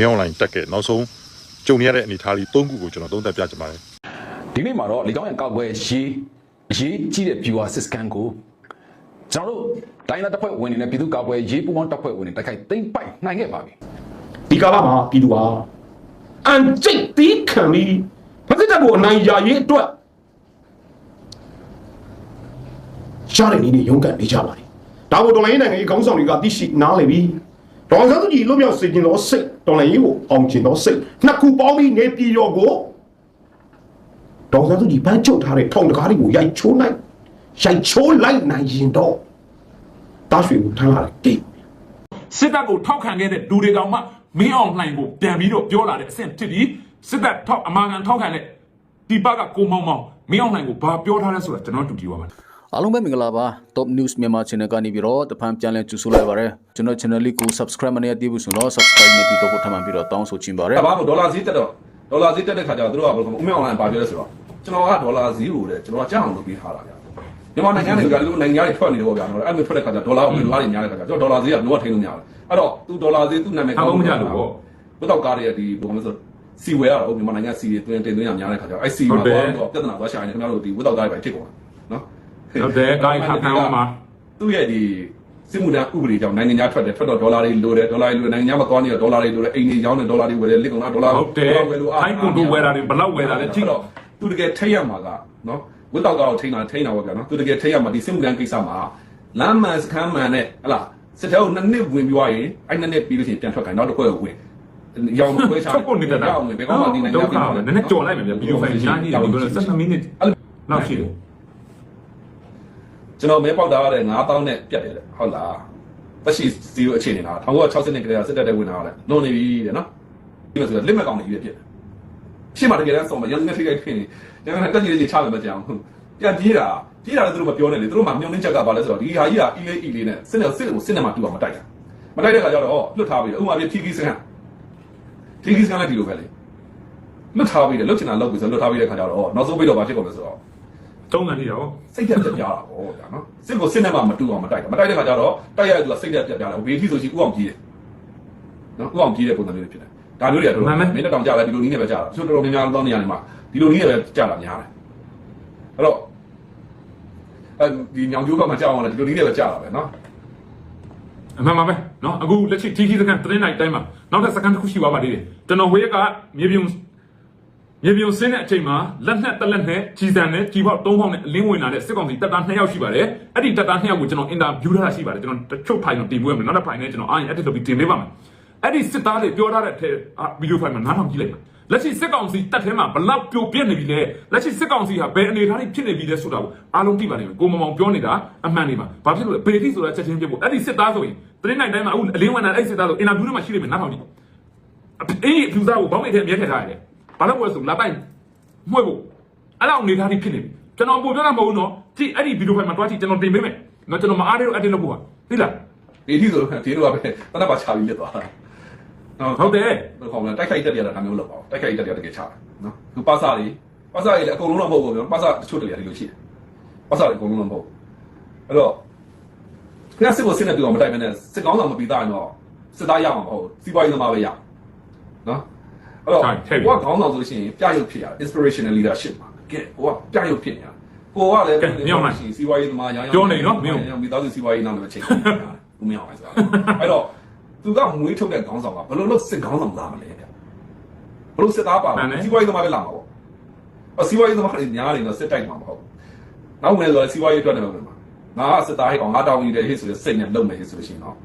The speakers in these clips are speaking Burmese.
င်းအွန်လိုင်းတက်ခဲ့နောက်ဆုံးကြုံရတဲ့အနေအထားလေး၃ခုကိုကျွန်တော်သုံးသပ်ပြချင်ပါတယ်ဒီနေ့မှာတော့လေကြောင်းရန်ကောက်ပွဲရေးရေးကြီးတဲ့ viewer system ကိုကျွန်တော်တို့တိုင်းလာတပ်ဖွဲ့ဝင်တွေနဲ့ပြည်သူ့ကောက်ပွဲရေးပူးပေါင်းတပ်ဖွဲ့ဝင်တွေတိုက်ခိုက်သိမ့်ပိုက်နိုင်ခဲ့ပါပြီဒီကာလမှာပြည်သူဟာအန်ကျိတ်တီးခံပြီးဖက်စစ်တပ်ကိုအနိုင်ရရေးအတွက်ရှားတဲ့နည်းနဲ့ရုန်းကန်နေကြပါတယ်။ဒါကိုတော်လိုင်းနိုင်ငံရေးခေါင်းဆောင်တွေကသိရှိနားလည်ပြီးဒေါ်အောင်ဆန်းစုကြည်လွတ်မြောက်စေခြင်းသောစိတ် တော်လိုင်းရေးကိုအောင်ခြင်းသောစိတ်နှစ်ခုပေါင်းပြီးနေပြည်တော်ကိုဒေါ်အောင်ဆန်းစုကြည်ပန်းချုပ်ထားတဲ့ထောင်တကားတွေကိုရိုက်ချိုးလိုက်ရိုက်ချိုးလိုက်နိုင်ရင်တော့တားရွှေကိုထမ်းလာတဲ့ကိတ်စစ်တပ်ကိုထောက်ခံခဲ့တဲ့လူတွေတောင်မှမင်းအောင်လှိုင်ကိုပြန်ပြီးတော့ပြောလာတဲ့အဆင့်ဖြစ်ပြီးစစ်တပ်ထောက်အမာခံထောက်ခံတဲ့ဒီဘက်ကကိုမောင်မောင်မင်းအောင်လှိုင်ကိုဘာပြောထားလဲဆိုတာကျွန်တော်တူကြည့်ပါမယ် အားလုံးပဲမင်္ဂလာပါ Top News မြန်မာ Channel ကနေပြီးတော့တဖန်ပြန်လည်ကြိုဆိုလိုက်ပါရစေကျွန်တော် channel လေးကို subscribe မနေရသေးဘူးဆိုတော့ subscribe နေပြီးတော့ထပ်မံပြီးတော့တောင်းဆိုချင်ပါရစေတဘာကိုဒေါ်လာဈေးတက်တော့ဒေါ်လာဈေးတက်တဲ့ခါကျတော့သူတို့ကဘယ်လိုဦးမေအောင်လိုင်းပါပြောလဲဆိုတော့ကျွန်တော်ကဒေါ်လာဈေးကိုလည်းကျွန်တော်ကကြောက်အောင်လုပ်ပေးထားတာဗျာမြန်မာနိုင်ငံတွေကလည်းနိုင်ငံတွေထွက်နေတော့ဗျာနော်အဲ့လိုထွက်တဲ့ခါကျဒေါ်လာကိုဒေါ်လာတွေညားတဲ့ခါကျကျွန်တော်ဒေါ်လာဈေးကလုံးဝထိန်းလို့မရဘူးအဲ့တော့သူဒေါ်လာဈေးသူ့နာမည်ဘုတော့ကားတွေကဒီဘယ်လိုလဲဆိုစီဝဲရတော့မြန်မာနိုင်ငံစီတွေတွင်တင်သွင်းရများတဲ့ခါကျတော့အဲ့စီမှာတော့ပြဿနာသွားရှာနေခင်ဗျားတို့ဒီဝတ်တော့ကားတွေပဲဖြစ်ကုန်တာနော် ဟုတ်တယ်ဂိုင်းခါခံအောင်မှာသူ့ရဲ့ဒီစစ်မှုထမ်းဥပဒေကြောင့်နိုင်ငံသားထွက်တယ်ထွက်တော့ဒေါ်လာတွေလိုတယ်ဒေါ်လာတွေလိုနိုင်ငံသားမသွားနေတော့ဒေါ်လာတွေလိုတယ်အိမ်တွေရောင်းနေဒေါ်လာတွေဝယ်တယ်လက်ကုန်လားဒေါ်လာဟုတ်တယ်ဟိုင်းကွန်တိုဝယ်တာတွေဘလောက်ဝယ်တာလဲကြည့်တော့သူတကယ်ထိတ်ရမှာကနော်ဝတ်တော့ကောက်ထိတ်တာထိတ်တာပေါ့ဗျာနော်သူတကယ်ထိတ်ရမှာဒီစစ်မှုထမ်းကိစ္စမှာလမ်းမှန်စခန်းမှန်နဲ့ဟလာစစ်တပ်ကိုနှစ်နှစ်ဝင်ပြီးသွားရင်အဲ့နှစ်နှစ်ပြီးလို့ရှိရင်ပြန်ထွက်ခိုင်းနောက်တစ်ခွဲကိုဝင်ရောင်းခွဲချထုတ်ဖို့နေတာရောင်းဝင်ဘယ်ကောင်မှဒီနိုင်ငံဒုက္ခပဲနည်းနည်းကြော်လိုက်မယ်ဗျဗီဒီယိုဖိုင်ရှားနေတယ်ဒီလို12မိနစ်လောက်ရှိတယ် ကျွန်တော်မဲပေါက်တာရတဲ့9000နဲ့ပြတ်တယ်ဟုတ်လားတက်ရှိ0အခြေအနေလား1960နှစ်ကလေးကစစ်တပ်တဲ့ဝင်လာတယ်လွန်နေပြီတဲ့နော်ဒီမှာဆိုလက်မကောင်နေပြီပြတ်ရှင်းမတကယ်တမ်းဆုံးမရန်နေထိခိုက်ဖြစ်နေတယ်တက်ကြီးလေးချမယ်မကြအောင်ပြန်ပြေးတာပြေးတာလည်းသူတို့မပြောနဲ့လေသူတို့မှမျောနှင်းချက်ကဘာလဲဆိုတော့ဒီဟာကြီးကအီလေးအီလေးနဲ့စစ်နဲ့စစ်ကိုစစ်နဲ့မှတူအောင်မတိုက်တာမတိုက်တဲ့ခါကျတော့လွတ်ထားပြီဥမာပြထီကီစကန်ထီကီစကန်လည်းဒီလိုပဲလေလွတ်ထားပြီလေလွတ်ချင်တာလွတ်ပြီဆိုလွတ်ထားပြီတဲ့ခါကျတော့နောက်ဆုံးပြီးတော့ဘာဖြစ်ကုန်လဲဆိုတော့ တုံးကန်ထိတာပေါ့စိတ်သက်ပြပြတာပေါ့ဒါနော်စစ်ကိုစစ်နဲ့မှမတူအောင်မတိုက်တာမတိုက်တဲ့ခါကျတော့တိုက်ရတဲ့သူကစိတ်သက်ပြပြတာဘေးထိဆိုရှင်ဥအောင်ကြီးတယ်နော်ဥအောင်ကြီးတဲ့ပုံစံမျိုးဖြစ်တယ်ဒါမျိုးတွေကတော့မင်းတို့တောင်ကြပဲဒီလိုနည်းနဲ့ပဲကြတာသူတော်တော်များများသောနေရာတွေမှာဒီလိုနည်းနဲ့ပဲကြတာများတယ်အဲ့တော့အဲဒီညောင်ကျိုးဘက်မှာကြောက်အောင်လားဒီလိုနည်းနဲ့ပဲကြတာပဲနော်အမှန်ပါပဲနော်အခုလက်ရှိ TG စကန်သတင်းလိုက်တိုင်းမှာနောက်ထပ်စကန်တစ်ခုရှိသွားပါသေးတယ်ကျွန်တော်ဝေးကမြေပြင် မြေပြုံစင်းတဲ့အချိန်မှာလက်နဲ့တက်လက်နဲ့ကြီးစံနဲ့ကြီးပေါက်၃ပေါက်နဲ့အလင်းဝင်လာတဲ့စစ်ကောင်စီတပ်သား၂ယောက်ရှိပါတယ်အဲ့ဒီတပ်သား၂ယောက်ကိုကျွန်တော်အင်တာဗျူးထားတာရှိပါတယ်ကျွန်တော်တချို့ဖိုင်တော့တင်ပွေးမယ်နောက်တစ်ဖိုင်နဲ့ကျွန်တော်အားရင်အဲ့ဒီလိုပြီးတင်ပေးပါမယ်အဲ့ဒီစစ်သားတွေပြောထားတဲ့အထက်ဗီဒီယိုဖိုင်မှာနားထောင်ကြည့်လိုက်ပါလက်ရှိစစ်ကောင်စီတပ်ထဲမှာဘလောက်ပြိုပြက်နေပြီလဲလက်ရှိစစ်ကောင်စီဟာဘယ်အနေအထားကြီးဖြစ်နေပြီလဲဆိုတာကိုအားလုံးသိပါလိမ့်မယ်ကိုမမောင်ပြောနေတာအမှန်နေပါဘာဖြစ်လို့လဲဘေတိဆိုတာချက်ချင်းပြဖို့အဲ့ဒီစစ်သားဆိုရင်သတင်းနိုင်တိုင်းမှာအခုအလင်းဝင်လာအဲ့ဒီစစ်သားဆိုအင်တာဗျူးထဲမှာရှိလိမ့်မယ်နားထောင်ကြည့်အေးဖြူသားကိုဘောင်းမိတ်ထဲအမြဲထည့်ထားရတယ် ဘာလို့လဲဆိုလာပိုင်မှွဲဖို့အဲ့လောက်အနေထားကြီးဖြစ်နေပြီကျွန်တော်ပို့ပြောတာမဟုတ်ဘူးနော်ကြည့်အဲ့ဒီဗီဒီယိုဖိုင်မှာတွားကြည့်ကျွန်တော်တင်ပေးမယ်နော်ကျွန်တော်မအားရလို့အတင်းလုပ်ဖို့ပါသိလားဘေးထိဆိုဒီလိုကပဲတနက်ပါချပြီးလက်သွားတာနော်ဟုတ်တယ်ဘယ်ကောင်လဲတိုက်ခိုက်တက်ရတာဒါမျိုးလုပ်ပါတိုက်ခိုက်တက်ရတကယ်ချတာနော်သူပါစာတွေပါစာတွေလည်းအကုန်လုံးတော့မဟုတ်ဘူးဗျာပါစာတချို့တလေဒီလိုရှိတယ်ပါစာတွေအကုန်လုံးတော့မဟုတ်အဲ့တော့ခင်ဗျာစစ်ကိုစစ်နေတူအောင်မတိုက်မနဲ့စစ်ကောင်းဆောင်မပြီးသားရင်တော့စစ်သားရမှာမဟုတ်စီးပွားရေးသမားပဲရနော် အဲ့တော့ကိုကခေါင်းဆောင်ဆိုလို့ရှိရင်ပြရုပ်ဖြစ်ရ inspirational leadership မှာကဲကိုကပြရုပ်ဖြစ်နေရကိုကလည်းစီးပွားရေးသမားရောင်းမိသားစုစီးပွားရေးနောက်လည်းချိန်ဘူးမရအောင်ဆိုတာအဲ့တော့သူကမွေးထုတ်တဲ့ခေါင်းဆောင်ကဘယ်လိုလုပ်စစ်ခေါင်းဆောင်လာမလဲဗျဘလို့စစ်သားပါစီးပွားရေးသမားပဲလာမှာပေါ့အစီးပွားရေးသမားတွေညားနေတော့စစ်တိုက်မှာမဟုတ်နောက်ဝင်ဆိုစီးပွားရေးအတွက်တယ်မှာငါကစစ်သားဟဲ့ကောင်ငါတောင်းနေတဲ့ဟဲ့ဆိုတဲ့စိတ်နဲ့လုံမယ်ဟဲ့ဆိုလို့ရှိရင်တော့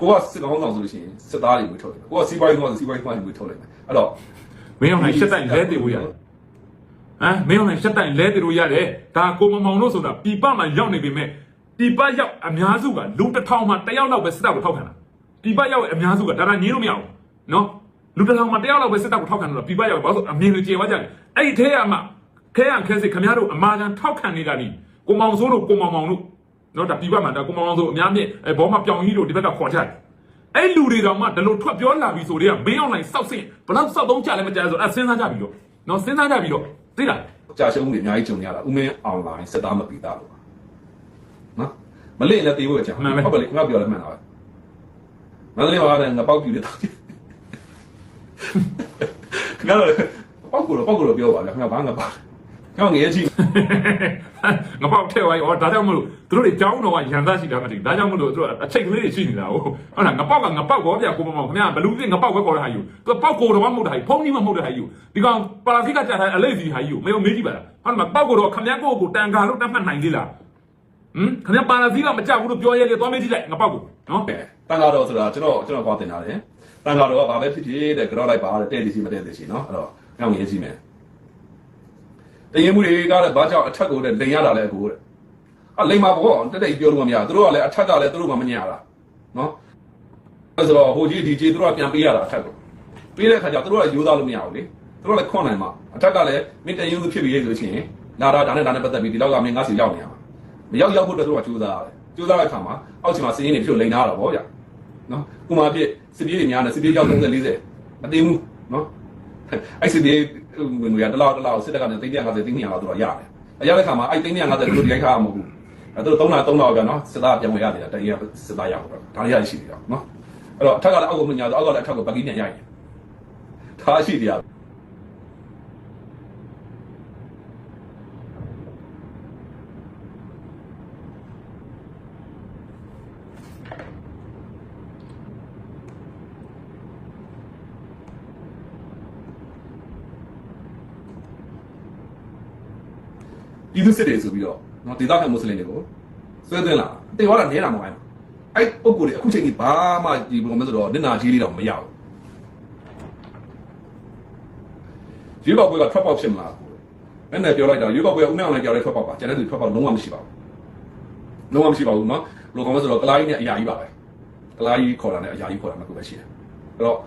ကိုကစစ်ကောင်းဆောင်ဆိုလို့ရှိရင်စစ်သားတွေဝေထုတ်တယ်ကိုကစီးပွားရေးသမားဆိုစီးပွားရေးသမားတွေဝေထုတ်လိုက်မယ်အဲ့တော့မင်းအောင်နိုင်ရှက်တိုင်လဲတည်လို့ရတယ်ဟမ်မင်းအောင်နိုင်ရှက်တိုင်လဲတည်လို့ရတယ်ဒါကိုမမောင်လို့ဆိုတာပြပမှာရောက်နေပြီမဲ့ပြပရောက်အများစုကလူတစ်ထောင်မှတယောက်တော့ပဲစစ်တပ်ကိုထောက်ခံတာပြပရောက်ရဲ့အများစုကဒါကညင်းလို့မရဘူးနော်လူတစ်ထောင်မှတယောက်တော့ပဲစစ်တပ်ကိုထောက်ခံလို့ပြပရောက်ဘာလို့အမြင်တွေကျေသွားကြတယ်အဲ့ဒီထဲကမှခဲရန်ခဲစစ်ခမရတို့အမာခံထောက်ခံနေတာနီကိုမောင်စိုးတို့ကိုမောင်မောင်တို့ နော်ဒါပြပမှာဒါကိုမောင်မောင်ဆိုအများမြင့်အဲဘောမှာပြောင်ကြီးတို့ဒီဘက်ကခေါ်ကြတယ်အဲ့လူတွေတော့မှဒီလိုထွက်ပြောလာပြီဆိုတော့မင်းအောင်လိုက်စောက်စင်ဘလောက်စောက်သုံးကြလဲမကြလဲဆိုအဲ့စဉ်းစားကြပြီတော့နော်စဉ်းစားကြပြီတော့သိလားကြာရှုံးတွေအများကြီးကြုံရတာဥမင်းအွန်လိုင်းစစ်သားမပြီးသားလို့နော်မလင့်လည်းတေးဖို့ကြာဟုတ်ပါလေငါပြောလည်းမှန်တာပဲမန္တလေးမှာလည်းငါပေါက်ပြူတယ်တောက်တယ်ခင်ဗျားတို့ပောက်ကိုတော့ပောက်ကိုတော့ပြောပါဗျာခင်ဗျားဘာငါပါ ခင်ဗျားငရဲချင်းငါပေါက်ထဲဝိုင်းဩဒါကြောင့်မလို့သူတို့တွေကြောင်းတော်ကရန်သားရှိတာမသိဘူးဒါကြောင့်မလို့သူတို့အချိတ်ကလေးတွေရှိနေတာဟုတ်ဟုတ်လားငါပေါက်ကငါပေါက်ကောဗျာကိုမမောင်ခင်ဗျာဘလူးသိငါပေါက်ပဲခေါ်တဲ့ဟာယူသူပေါက်ကိုတော့မဟုတ်တာဟာဖုံးကြီးမဟုတ်တဲ့ဟာယူဒီကောင်ပါလာဖိကကြာတဲ့အလေးစီဟာယူမေမေးကြည့်ပါလားဟုတ်လားပေါက်ကိုတော့ခင်ဗျာကိုကိုတန်ကာလို့တတ်မှတ်နိုင်သေးလားဟမ်ခင်ဗျာပါလာဖိကမကြောက်ဘူးလို့ပြောရဲလေသွားမေးကြည့်လိုက်ငါပေါက်ကိုနော်တန်ကားတော်ဆိုတာကျွန်တော်ကျွန်တော်သွားတင်တာလေတန်ကားတော်ကဘာပဲဖြစ်ဖြစ်တဲ့ကြောက်လိုက်ပါတဲ့တဲ့ဒီစီမတဲ့တဲ့စီနော်အဲ့တော့ငါငရဲချင်းမယ် တရင်မှုတွေကလည်းဘာကြောင့်အထက်ကိုတဲ့လိန်ရတာလဲအကိုတဲ့အလိန်မှာပေါ့တက်တက်ပြောလို့မရသူတို့ကလည်းအထက်ကလည်းသူတို့မှမညတာနော်အဲ့ဆိုတော့ဟိုကြီးဒီကြီးသူတို့ကပြန်ပေးရတာအထက်ကိုပေးတဲ့ခါကျသူတို့ကယူသားလို့မရဘူးလေသူတို့ကလည်းခွန်နိုင်မှာအထက်ကလည်းမင်းတရင်မှုဖြစ်ပြီးရလို့ရှိရင်လာတာဒါနဲ့ဒါနဲ့ပတ်သက်ပြီးဒီလောက်ကမင်းငါစီရောက်နေရမှာမရောက်ရောက်ဖို့အတွက်သူတို့ကကြိုးစားရတယ်ကြိုးစားတဲ့အခါမှာအောက်ချင်မှာစင်းရင်းတွေဖြစ်လိန်ထားတာပေါ့ဗျာနော်ကုမာပြည့်စစ်ပြေးတွေများနေစစ်ပြေးရောက်30 40မသိဘူးနော်အဲ့စစ်ပြေး ဝင်ရတလောက်တလောက်စစ်တပ်ကနေ350 300လောက်တော့ရတယ်အရတဲ့ခါမှာအဲ့350တို့ဒီတိုင်းခါမှာမဟုတ်ဘူးအဲ့တို့3လ3လောက်ပြနော်စစ်သားပြန်ဝင်ရတယ်တကယ်စစ်သားရောက်တော့ဒါလေးရရှိတယ်နော်အဲ့တော့အထက်ကလည်းအောက်ကမညာတော့အောက်ကလည်းအထက်ကပကီးပြန်ရိုက်ဒါရှိတယ် ပြည်သူစစ်တွေဆိုပြီးတော့နော်ဒေသခံမွတ်စလင်တွေကိုဆွဲသွင်းလာတင်သွားတာနဲတာမဟုတ်ဘူးအဲ့ပုံကိုယ်တွေအခုချိန်ကြီးဘာမှဒီဘယ်လိုလဲဆိုတော့နင်နာကြီးလေးတော့မရဘူးရွေးကောက်ပွဲကထွက်ပေါက်ဖြစ်မလားအဲ့နဲ့ပြောလိုက်တာရွေးကောက်ပွဲကဥမဲ့အောင်လည်းကြောက်တဲ့ထွက်ပေါက်ပါကျန်တဲ့သူထွက်ပေါက်လုံးဝမရှိပါဘူးလုံးဝမရှိပါဘူးနော်ဘယ်လိုကောင်းလဲဆိုတော့ကလာကြီးနဲ့အရာကြီးပါပဲကလာကြီးခေါ်တာနဲ့အရာကြီးခေါ်တာမှကိုပဲရှိတယ်အဲ့တော့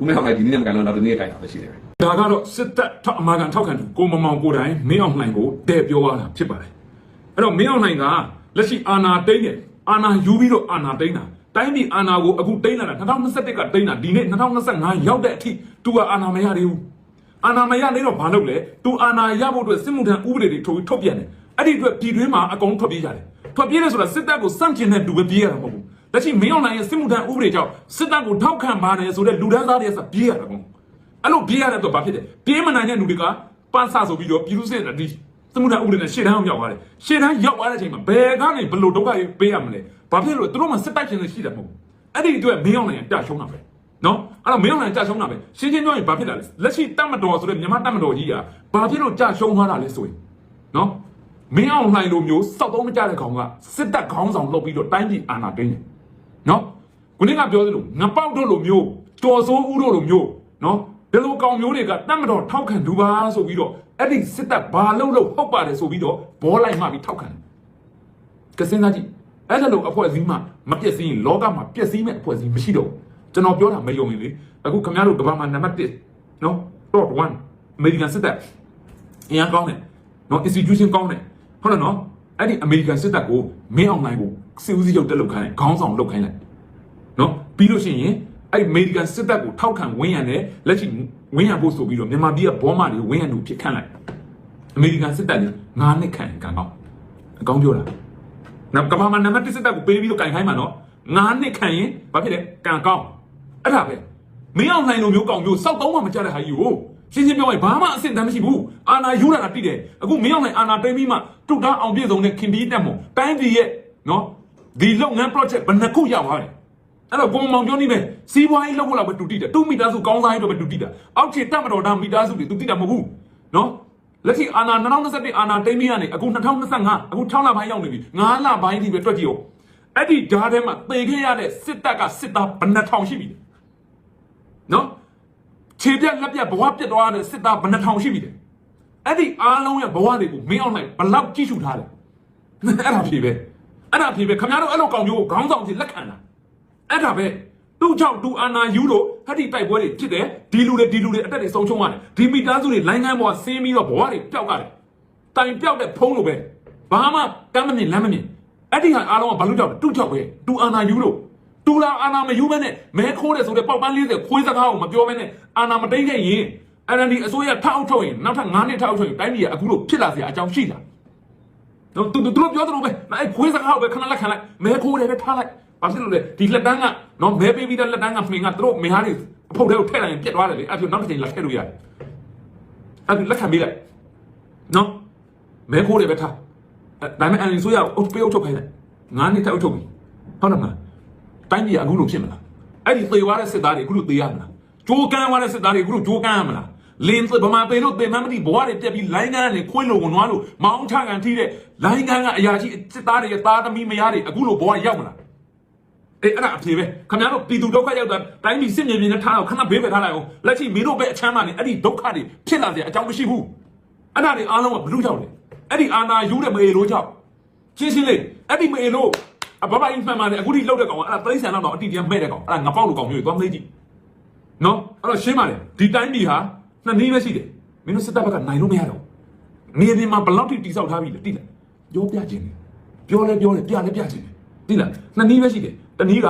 ဥမဲ့အောင်လည်းဒီနေ့နဲ့မကန်လို့နောက်တစ်နေ့ကန်တာပဲရှိတယ် ဒါကတော့စစ်တပ်ထောက်အမာခံထောက်ခံသူကိုမမောင်ကိုတိုင်မင်းအောင်လှိုင်ကိုတဲ့ပြောရတာဖြစ်ပါတယ်အဲ့တော့မင်းအောင်လှိုင်ကလက်ရှိအာဏာသိမ်းတယ်အာဏာယူပြီးတော့အာဏာသိမ်းတာတိုင်းပြည်အာဏာကိုအခုသိမ်းလာတာ2021ကသိမ်းတာဒီနေ့2025ရောက်တဲ့အထိသူကအာဏာမရသေးဘူးအာဏာမရနေတော့ဘာလုပ်လဲသူအာဏာရဖို့အတွက်စစ်မှုထမ်းဥပဒေတွေထုတ်ထုတ်ပြန်တယ်အဲ့ဒီအတွက်ပြည်တွင်းမှာအကုန်ထွက်ပြေးကြတယ်ထွက်ပြေးတယ်ဆိုတာစစ်တပ်ကိုစန့်ကျင်တဲ့လူပဲပြေးရတာမဟုတ်ဘူးလက်ရှိမင်းအောင်လှိုင်ရဲ့စစ်မှုထမ်းဥပဒေကြောင့်စစ်တပ်ကိုထောက်ခံပါတယ်ဆိုတဲ့လူဒန်းသားတွေကစပြေးရတာကုန် အဲ့လိုပြေးရတဲ့တော့ဘာဖြစ်လဲပြေးမနိုင်တဲ့လူတွေကပန်းဆဆိုပြီးတော့ပြည်သူစစ်တဲ့ဒီသမှုထဥပဒေနဲ့ရှေ့တန်းအောင်ရောက်သွားတယ်ရှေ့တန်းရောက်သွားတဲ့အချိန်မှာဘယ်ကနေဘယ်လိုဒုက္ခတွေပေးရမလဲဘာဖြစ်လို့သူတို့မှစစ်တိုက်ခြင်းတွေရှိတယ်မဟုတ်ဘူးအဲ့ဒီအတွက်မင်းအောင်နိုင်ကြာရှုံးတာပဲနော်အဲ့တော့မင်းအောင်နိုင်ကြာရှုံးတာပဲရှင်းချင်းပြောရင်ဘာဖြစ်လာလဲလက်ရှိတတ်မတော်ဆိုတဲ့မြန်မာတတ်မတော်ကြီးကဘာဖြစ်လို့ကြာရှုံးသွားတာလဲဆိုရင်နော်မင်းအောင်နိုင်လိုမျိုးစောက်သုံးမကြတဲ့ကောင်ကစစ်တပ်ခေါင်းဆောင်လုပ်ပြီးတော့တိုင်းပြည်အာဏာသိမ်းတယ်နော်ခုနကပြောသလိုငပေါက်တို့လိုမျိုးတော်စိုးဦးတို့လိုမျိုးနော် ဒီလိုကောင်မျိုးတွေကတတ်မတော်ထောက်ခံဒူပါဆိုပြီးတော့အဲ့ဒီစစ်တပ်ဘာလို့လို့ဟုတ်ပါတယ်ဆိုပြီးတော့ဘောလိုက်မှပြီးထောက်ခံတယ်ကစင်းသားကြီးအဲ့ဒါလိုအဖွဲ့အစည်းမှမပြည့်စည်ရင်လောကမှာပြည့်စည်မဲ့အဖွဲ့အစည်းမရှိတော့ဘူးကျွန်တော်ပြောတာမယုံရင်လေအခုခင်ဗျားတို့ကမ္ဘာမှာနံပါတ်1နော် top 1 American စစ်တပ်အရင်ကောင်းတယ်နော် institution ကောင်းတယ်ဟုတ်တယ်နော်အဲ့ဒီ American စစ်တပ်ကိုမင်းအောင်နိုင်ကိုစစ်ဦးစီးချုပ်တက်လုပ်ခိုင်းတယ်ခေါင်းဆောင်လုပ်ခိုင်းလိုက်နော်ပြီးလို့ရှိရင် အဲ့အမေရိကန်စစ်တပ်ကိုထောက်ခံဝင်းရံတယ်လက်ရှိဝင်းရံဖို့ဆိုပြီးတော့မြန်မာပြည်ကဘောမာတွေဝင်းရံလို့ဖြစ်ခန့်လိုက်အမေရိကန်စစ်တပ်ကြီးငါးနှစ်ခန့်ကန်တော့အကောင်းပြောတာနောက်ကမ္ဘာမှာနံပါတ်1စစ်တပ်ကိုပေးပြီးတော့ကန်ခိုင်းမှာနော်ငါးနှစ်ခန့်ရင်ဘာဖြစ်လဲကန်ကောင်းအဲ့ဒါပဲမင်းအောင်နိုင်လိုမျိုးကောင်မျိုးစောက်သုံးမှမကြတဲ့ဟာကြီးကိုရှင်းရှင်းပြောရင်ဘာမှအဆင့်တန်းမရှိဘူးအာနာယူလာတာတိတယ်အခုမင်းအောင်နိုင်အာနာတိတ်ပြီးမှတုတ်တာအောင်ပြည့်စုံတဲ့ခင်ပြီးတက်မို့တိုင်းပြည်ရဲ့နော်ဒီလုပ်ငန်း project ဘယ်နှခုရောက်သွားလဲ အဲ့တော့ကိုမမောင်ပြောနေပဲစီးပွားရေးလုပ်ဖို့လောက်ပဲတူတိတယ်တူမီတာစုကောင်းစားရေးတော့ပဲတူတိတာအောက်ခြေတက်မတော်တာမီတာစုတွေတူတိတာမဟုတ်ဘူးနော်လက်ရှိအာနာ2021အာနာတိမ့်မီကနေအခု2025အခု6လပိုင်းရောက်နေပြီ9လပိုင်းဒီပဲတွက်ကြည့်အောင်အဲ့ဒီဓာတ်ထဲမှာသေခဲ့ရတဲ့စစ်တပ်ကစစ်သားဘယ်နှထောင်ရှိပြီလဲနော်ခြေပြက်လက်ပြက်ဘဝပြက်သွားတဲ့စစ်သားဘယ်နှထောင်ရှိပြီလဲအဲ့ဒီအားလုံးရဲ့ဘဝတွေကိုမင်းအောင်နိုင်ဘယ်လောက်ကြည့်ရှုထားလဲအဲ့ဒါဖြေပဲအဲ့ဒါဖြေပဲခင်ဗျားတို့အဲ့လိုကောင်မျိုးကိုခေါင်းဆောင်ကြီးလက်ခံတာ အဲ့ဒါပဲသူ့ကြောင့်သူအာနာယူလို့ဟတ်ဒီတိုက်ပွဲတွေဖြစ်တယ်ဒီလူတွေဒီလူတွေအတက်တွေဆုံးရှုံးရတယ်ဒီမိသားစုတွေလိုင်းကန်းပေါ်ဆင်းပြီးတော့ဘဝတွေပျောက်ရတယ်တိုင်ပျောက်တဲ့ဖုံးလိုပဲဘာမှကမ်းမမြင်လမ်းမမြင်အဲ့ဒီဟာအားလုံးကဘာလို့ကြောက်လဲသူ့ကြောက်ပဲသူအာနာယူလို့သူလာအာနာမယူဘဲနဲ့မဲခိုးတယ်ဆိုတဲ့ပေါက်ပန်း40ခွေးစကားကိုမပြောဘဲနဲ့အာနာမတိတ်ခဲ့ရင်အဲ့ဒါဒီအစိုးရထောက်ထုတ်ရင်နောက်ထပ်9နှစ်ထောက်ထုတ်ရင်တိုင်းပြည်ကအခုလို့ဖြစ်လာစရာအကြောင်းရှိတာနော်သူသူတို့ပြောသလိုပဲအဲ့ခွေးစကားကိုပဲခဏလက်ခံလိုက်မဲခိုးတယ်ပဲထားလိုက် ဘာဖြစ်လို့လဲဒီလက်တန်းကနော်မဲပေးပြီးတဲ့လက်တန်းကမှင်ကသူတို့မဲဟားတွေအဖုတ်ထဲကိုထည့်လိုက်ရင်ပြက်သွားတယ်လေအဲ့ဒါနောက်တစ်ချိန်လက်ထည့်လို့ရတယ်အဲ့ဒါလက်ခံပေးလိုက်နော်မဲခိုးတယ်ပဲထားအဲ့ဒါပေမဲ့အန်လီဆိုရအုပ်ပေးအုပ်ထုတ်ခိုင်းတယ်ငါးနှစ်ထပ်အုပ်ထုတ်ပြီဟုတ်တယ်မလားတိုင်းပြည်ကအခုလိုဖြစ်မလားအဲ့ဒီသေသွားတဲ့စစ်သားတွေအခုလိုသေရမလားကြိုးကမ်းသွားတဲ့စစ်သားတွေအခုလိုကြိုးကမ်းရမလားလင်းဗမာပေလို့တေမန်းမတိဘဝတွေပြက်ပြီးလိုင်းကန်းနဲ့ခွင်းလို့ဝင်သွားလို့မောင်းချကန်ထိတဲ့လိုင်းကန်းကအရာကြီးစစ်သားတွေရဲ့သားသမီးမယားတွေအခုလိုဘဝရောက်မလား အေးအဲ့ဒါအဖြေပဲခင်ဗျားတို့ပြည်သူဒုက္ခရောက်တာတိုင်းပြည်စစ်မြေပြင်နဲ့ထားအောင်ခဏဘေးပဲထားလိုက်အောင်လက်ရှိမင်းတို့ပဲအချမ်းမှနေအဲ့ဒီဒုက္ခတွေဖြစ်လာတဲ့အကြောင်းမရှိဘူးအဲ့ဒါတွေအားလုံးကဘလူးကြောက်တယ်အဲ့ဒီအာနာယူတဲ့မေလို့ကြောက်ရှင်းရှင်းလေးအဲ့ဒီမေလို့အဘဘအိမ်မှန်မှန်တယ်အခုထိလောက်တဲ့ကောင်ကအဲ့ဒါတိရစ္ဆာန်တော့အတီတည်းမဲ့တဲ့ကောင်အဲ့ဒါငပောက်လိုကောင်မျိုးတွေသွားမေးကြည့်နော်အဲ့တော့ရှင်းပါလေဒီတိုင်းပြည်ဟာနှစ်နည်းပဲရှိတယ်မင်းတို့စစ်တပ်ဘက်ကနိုင်လို့မရတော့မြေပြင်မှာဘလောက်ထိတိဆောက်ထားပြီလဲတိလားပြောပြခြင်းတယ်ပြောလဲပြောတယ်ပြလဲပြခြင်းတယ်တိလားနှစ်နည်းပဲရှိတယ် တနည်းက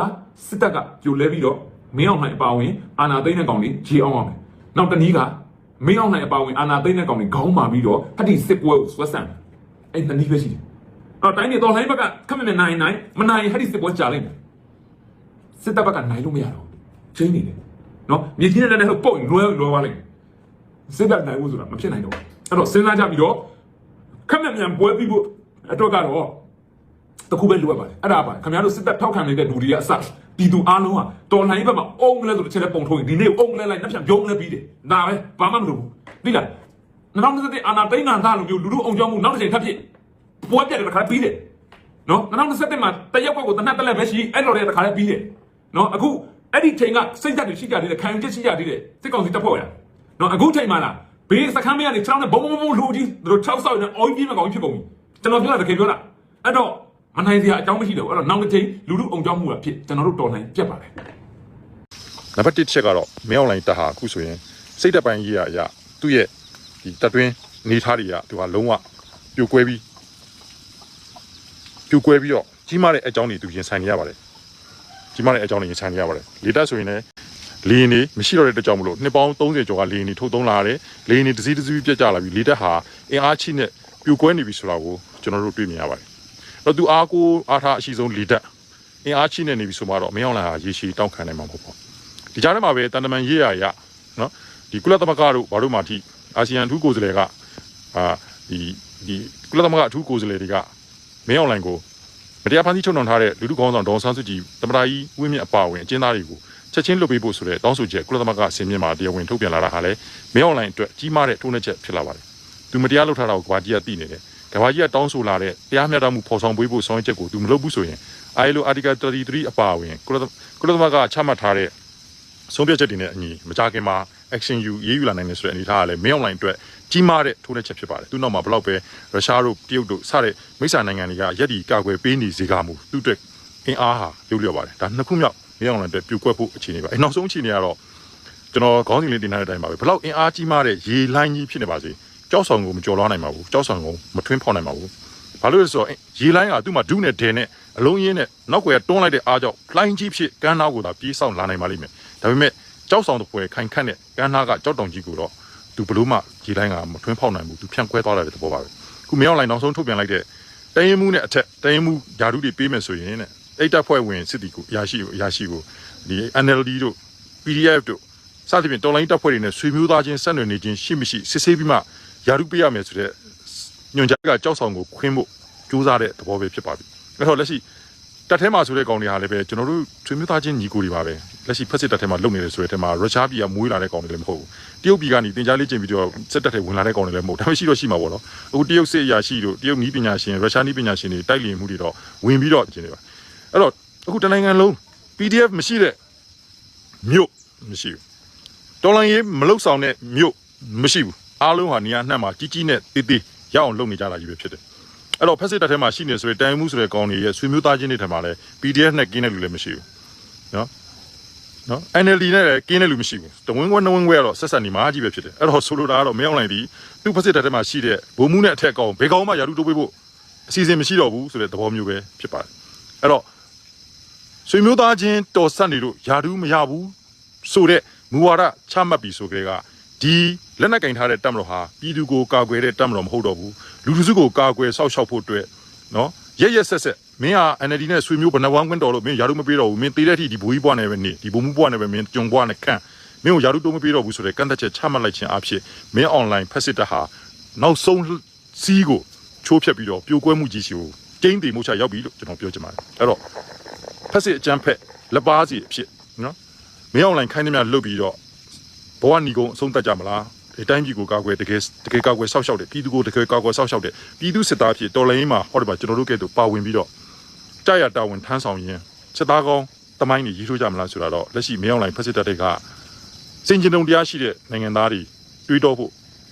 စစ်တပ်ကပြိုလဲပြီးတော့မင်းအောင်နိုင်အပါဝင်အာနာသိမ့်တဲ့ကောင်တွေခြေအောင်အောင်မယ်နောက်တနည်းကမင်းအောင်နိုင်အပါဝင်အာနာသိမ့်တဲ့ကောင်တွေခေါင်းမာပြီးတော့ဟတ်ဒီစစ်ပွဲကိုဆွဲဆန့်အဲ့နှစ်နည်းပဲရှိတယ်အော်တိုင်းပြည်တော်လှန်ရေးဘက်ကခက်မနဲ့နိုင်နိုင်မနိုင်ဟတ်ဒီစစ်ပွဲကြာလိမ့်မယ်စစ်တပ်ဘက်ကနိုင်လို့မရတော့ဘူးချင်းနေတယ်နော်မြေကြီးနဲ့လည်းတော့ပုတ်ရင်လွဲလွဲသွားလိမ့်မယ်စစ်တပ်နိုင်ဖို့ဆိုတာမဖြစ်နိုင်တော့ဘူးအဲ့တော့စဉ်းစားကြပြီးတော့ခက်မြမြန်ပွဲပြီးဖို့အတွက်ကတော့ တခုပဲလိုအပ်ပါတယ်အဲ့ဒါပါခင်ဗျားတို့စစ်တပ်ထောက်ခံနေတဲ့လူတွေကအစပြည်သူအားလုံးကတော်လှန်ရေးဘက်မှာအုံလဲဆိုတစ်ချက်နဲ့ပုံထုတ်ရင်ဒီနေ့အုံလဲလိုက်နှစ်ဖြန်ပြုံးလဲပြီးတယ်ဒါပဲဘာမှမလုပ်ဘူးသိလား2021အာနာသိန်းငံသားလိုမျိုးလူလူအောင်ကြောင်းမှုနောက်တစ်ချိန်ထပ်ဖြစ်ပွဲပြတ်တဲ့ခါပြီးတယ်နော်2021မှာတရက်ကွက်ကိုတနတ်တက်လက်ပဲရှိအဲ့လိုတဲ့တခါလေးပြီးတယ်နော်အခုအဲ့ဒီချိန်ကစိတ်ဓာတ်တွေရှိကြသေးတယ်ခံယူချက်ရှိကြသေးတယ်စစ်ကောင်စီတပ်ဖွဲ့ရနော်အခုချိန်မှာလားဘေးစခန်းမရနေ6နဲ့ဘုံဘုံဘုံလူကြီးတို့6ဆောက်နေအော်ကြီးမကောင်ကြီးဖြစ်ပုံကျွန်တော်ပြောတာတကယ်ပြောတာအဲ့တော့ မနိုင်စရာအကြောင်းမရှိတော့ဘူးအဲ့တော့နောက်တစ်ချိန်လူလူအောင်ကြောင်းမှုတာဖြစ်ကျွန်တော်တို့တော်နိုင်ပြတ်ပါတယ်နံပါတ်1ချက်ကတော့မင်းအွန်လိုင်းတက်ဟာအခုဆိုရင်စိတ်တက်ပိုင်းကြီးရအရာသူ့ရဲ့ဒီတက်တွင်းနေထားတွေကသူကလုံးဝပြိုကွဲပြီးပြိုကွဲပြီးတော့ကြီးမားတဲ့အကြောင်းတွေသူရင်ဆိုင်နေရပါတယ်ကြီးမားတဲ့အကြောင်းတွေရင်ဆိုင်နေရပါတယ်လေတက်ဆိုရင်လည်းလေရင်နေမရှိတော့တဲ့အတွက်ကြောင့်မလို့နှစ်ပေါင်း30ကျော်ကလေရင်နေထုတ်သုံးလာရတယ်လေရင်နေတစ်စီးတစ်စီးပြတ်ကျလာပြီးလေတက်ဟာအင်အားချိနဲ့ပြိုကွဲနေပြီဆိုတာကိုကျွန်တော်တို့တွေ့မြင်ရပါတယ်အဲ့ တော့သူအားကိုအားထားအရှိဆုံးလေတက်အင်အားချိနဲ့နေပြီဆိုမှတော့မင်းအောင်လာဟာရေရှည်တောက်ခံနိုင်မှာမဟုတ်ပါဘူးဒီကြားထဲမှာပဲတန်တမန်ရေးရရနော်ဒီကုလသမဂ္ဂတို့ဘာလို့မှထိအာဆီယံအထူးကိုယ်စားလှယ်ကအာဒီဒီကုလသမဂ္ဂအထူးကိုယ်စားလှယ်တွေကမင်းအွန်လိုင်းကိုမတရားဖန်တီးချုပ်နှောင်ထားတဲ့လူထုခေါင်းဆောင်ဒေါန်ဆန်းစုကြည်သမ္မတကြီးဝင်းမြင့်အပါအဝင်အကျဉ်းသားတွေကိုချက်ချင်းလွတ်ပေးဖို့ဆိုတဲ့တောင်းဆိုချက်ကုလသမဂ္ဂအစည်းအဝေးမှာတရားဝင်ထုတ်ပြန်လာတာဟာလည်းမင်းအွန်လိုင်းအတွက်ကြီးမားတဲ့ထိုးနှက်ချက်ဖြစ်လာပါတယ်သူမတရားလုပ်ထားတာကိုကဘာကြီးကသိနေတယ် ကဘာကြီးကတောင်းဆိုလာတဲ့တရားမျှတမှုဖော်ဆောင်ပေးဖို့ဆောင်ရွက်ချက်ကိုသူမလုပ်ဘူးဆိုရင် ILO Article 33အပါအဝင်ကုလသမကုလသမဂ္ဂချမှတ်ထားတဲ့ဆုံးဖြတ်ချက်တွေနဲ့အညီမကြခင်မှာ action ယူရေးယူလာနိုင်တယ်ဆိုတဲ့အနေအထားကလည်းမင်းအွန်လိုင်းအတွက်ကြီးမားတဲ့ထိုးနှက်ချက်ဖြစ်ပါတယ်သူနောက်မှာဘလောက်ပဲရုရှားတို့တရုတ်တို့စတဲ့မိတ်ဆွေနိုင်ငံတွေကရက်ဒီကာကွယ်ပေးနေစေကမူသူ့အတွက်အင်အားဟာလျော့လျော့ပါတယ်ဒါနှစ်ခုမြောက်မင်းအွန်လိုင်းအတွက်ပြိုကွက်ဖို့အခြေအနေပါအဲနောက်ဆုံးအခြေအနေကတော့ကျွန်တော်ခေါင်းစဉ်လေးတင်ထားတဲ့အတိုင်းပါပဲဘလောက်အင်အားကြီးမားတဲ့ရေလိုင်းကြီးဖြစ်နေပါစေ ကြောက်ဆောင်ကိုမကြော်လွှားနိုင်ပါဘူးကြောက်ဆောင်ကိုမထွင်းဖောက်နိုင်ပါဘူးဘာလို့လဲဆိုတော့ရေလိုင်းကသူ့မှာဒုနဲ့ဒဲနဲ့အလုံးရင်းနဲ့နောက်ွယ်တွန်းလိုက်တဲ့အားကြောင့်လိုင်းကြီးဖြစ်ကမ်းနားကိုသာပြေးဆောင်လာနိုင်ပါလိမ့်မယ်ဒါပေမဲ့ကြောက်ဆောင်တဲ့ပွဲခိုင်ခန့်တဲ့ကမ်းနားကကြောက်တောင်ကြီးကိုတော့သူဘလို့မှဒီတိုင်းကမထွင်းဖောက်နိုင်ဘူးသူဖြန့်ခွဲသွားတဲ့သဘောပါပဲခုမြောက်လိုက်နောက်ဆုံးထုတ်ပြန်လိုက်တဲ့တရင်မှုနဲ့အထက်တရင်မှုဓာတုတွေပေးမယ်ဆိုရင်တဲ့အိတ်တပ်ဖွဲ့ဝင်စစ်တီကိုအရာရှိကိုအရာရှိကိုဒီ NLD တို့ PDF တို့စသဖြင့်တော်လိုင်းတပ်ဖွဲ့တွေနဲ့ဆွေမျိုးသားချင်းဆက်နွယ်နေခြင်းရှိမရှိစစ်ဆေးပြီးမှ ဓာတုပေးရမယ်ဆိုတဲ့ညွန်ကြားကကြောက်ဆောင်ကိုခွင်းဖို့ကြိုးစားတဲ့သဘောပဲဖြစ်ပါပြီအဲ့တော့လက်ရှိတက်ထဲမှာဆိုတဲ့ကောင်တွေဟာလည်းပဲကျွန်တော်တို့ဆွေမျိုးသားချင်းညီကိုတွေပါပဲလက်ရှိဖက်စစ်တက်ထဲမှာလုံနေတယ်ဆိုတဲ့ထဲမှာရုရှားပြည်ကမွေးလာတဲ့ကောင်တွေလည်းမဟုတ်ဘူးတရုတ်ပြည်ကနေတင်ကြားလေးကျင်ပြီးတော့စစ်တက်ထဲဝင်လာတဲ့ကောင်တွေလည်းမဟုတ်ဒါပေမဲ့ရှိတော့ရှိမှာပေါ့နော်အခုတရုတ်စစ်အရာရှိတို့တရုတ်နီးပညာရှင်ရုရှားနီးပညာရှင်တွေတိုက်လျင်မှုတွေတော့ဝင်ပြီးတော့ကျင်နေပါအဲ့တော့အခုတနိုင်ငံလုံး PDF မရှိတဲ့မြို့မရှိဘူးတော်လိုင်းရေးမလုဆောင်တဲ့မြို့မရှိဘူး အားလုံးဟာနေရာနှံ့မှာကြီးကြီးနဲ့တေးသေးရအောင်လုပ်နေကြတာကြီးပဲဖြစ်တယ်အဲ့တော့ဖက်စစ်တပ်ထဲမှာရှိနေဆိုရင်တိုင်မှုဆိုတဲ့ကောင်းတွေရဲ့ဆွေမျိုးသားချင်းတွေထဲမှာလည်း PDF နဲ့ကင်းတဲ့လူလည်းမရှိဘူးနော်နော် NLD နဲ့လည်းကင်းတဲ့လူမရှိဘူးတဝင်းကွဲနှဝင်းကွဲကတော့ဆက်ဆက်နေမှာကြီးပဲဖြစ်တယ်အဲ့တော့ဆိုလိုတာကတော့မင်းအောင်လိုင်းဒီသူ့ဖက်စစ်တပ်ထဲမှာရှိတဲ့ဘုံမှုနဲ့အထက်ကောင်ဘယ်ကောင်မှယာရုတိုးပေးဖို့အစီအစဉ်မရှိတော့ဘူးဆိုတဲ့သဘောမျိုးပဲဖြစ်ပါတယ်အဲ့တော့ဆွေမျိုးသားချင်းတော်ဆက်နေလို့ယာတူးမရဘူးဆိုတဲ့မူဝါဒချမှတ်ပြီးဆိုကြတဲ့က ဒီလက်နက်ကင်ထားတဲ့တပ်မတော်ဟာပြည်သူကိုကာကွယ်တဲ့တပ်မတော်မဟုတ်တော့ဘူးလူလူစုကိုကာကွယ်ဆောက်ရှောက်ဖို့အတွက်နော်ရက်ရက်ဆက်ဆက်မင်းဟာ NLD နဲ့ဆွေမျိုးဘဏ္ဍဝမ်းကွင်းတော်လို့မင်းယာရုမပေးတော့ဘူးမင်းတေးတဲ့အထိဒီဘူကြီးဘွားနဲ့ပဲနေဒီဘူမှုဘွားနဲ့ပဲမင်းကြုံဘွားနဲ့ခန့်မင်းကိုယာရုတိုးမပေးတော့ဘူးဆိုတဲ့ကန့်သက်ချက်ချမှတ်လိုက်ခြင်းအဖြစ်မင်း online ဖက်စစ်တပ်ဟာနောက်ဆုံးစီးကိုချိုးဖျက်ပြီးတော့ပြိုကွဲမှုကြီးစီကိုကျင်းတည်မှုချရောက်ပြီလို့ကျွန်တော်ပြောချင်ပါတယ်အဲ့တော့ဖက်စစ်အကြမ်းဖက်လက်ပါစီအဖြစ်နော်မင်း online ခိုင်းသမျှလုတ်ပြီးတော့ ဘဝညီကုန်းအဆုံးသတ်ကြမလားဒီတိုင်းပြည်ကိုကာကွယ်တကယ်တကယ်ကာကွယ်ဆောက်ရှောက်တယ်ပြည်သူကိုတကယ်ကာကွယ်ဆောက်ရှောက်တယ်ပြည်သူစစ်သားဖြစ်တော်လိုင်းမှာဟောဒီမှာကျွန်တော်တို့ကဲ့သို့ပါဝင်ပြီးတော့ကြာရတာဝန်ထမ်းဆောင်ရင်စစ်သားကောင်းတမိုင်းတွေရေးထိုးကြမလားဆိုတာတော့လက်ရှိမင်းအောင်လိုင်းဖက်စစ်တပ်တွေကစင်ကျင်တုံတရားရှိတဲ့နိုင်ငံသားတွေတွေးတောဖို့